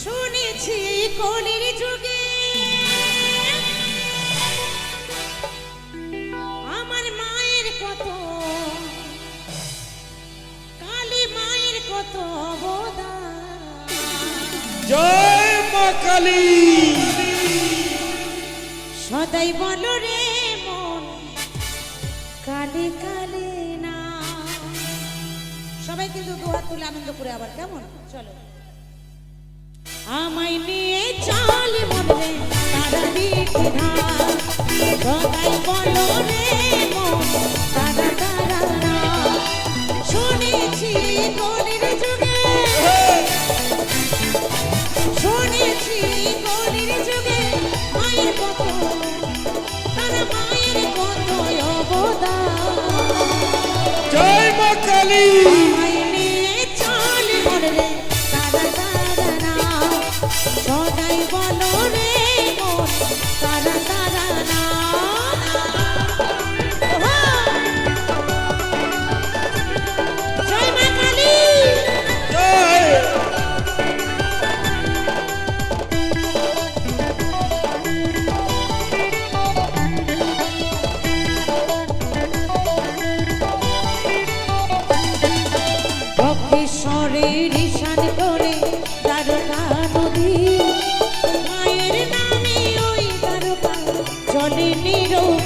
শুনেছি কলির আমার মায়ের কত কালী মায়ের কত অবদান। সদাই বলো রে মন কালে কালে সবাই কিন্তু দুহাত তুলে আনন্দ করে আবার কেমন? চলো। আমায় নিয়ে চল মন তারা দিকে বলো রে মন, তারা তারা শুনেছি কলির যুগে, শুনেছি কলির যুগে, মায়ের কত, তারা মায়ের কত অবদান। জয় মা কালী। মনে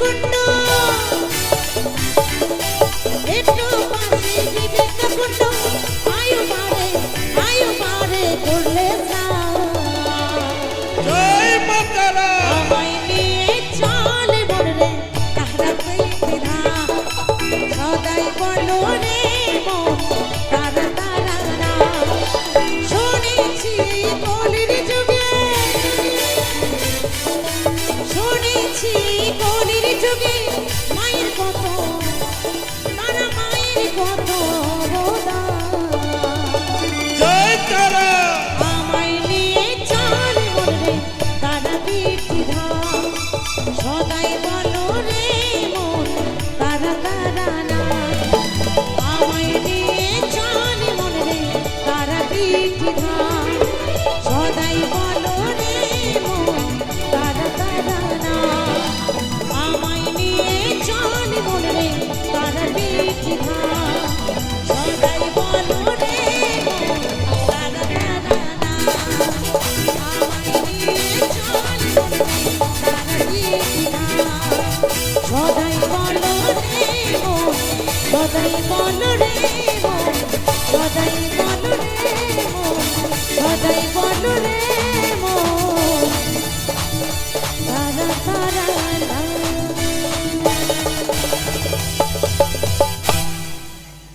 ಕೈಗೊಂಡು সদাই মন মন সদাই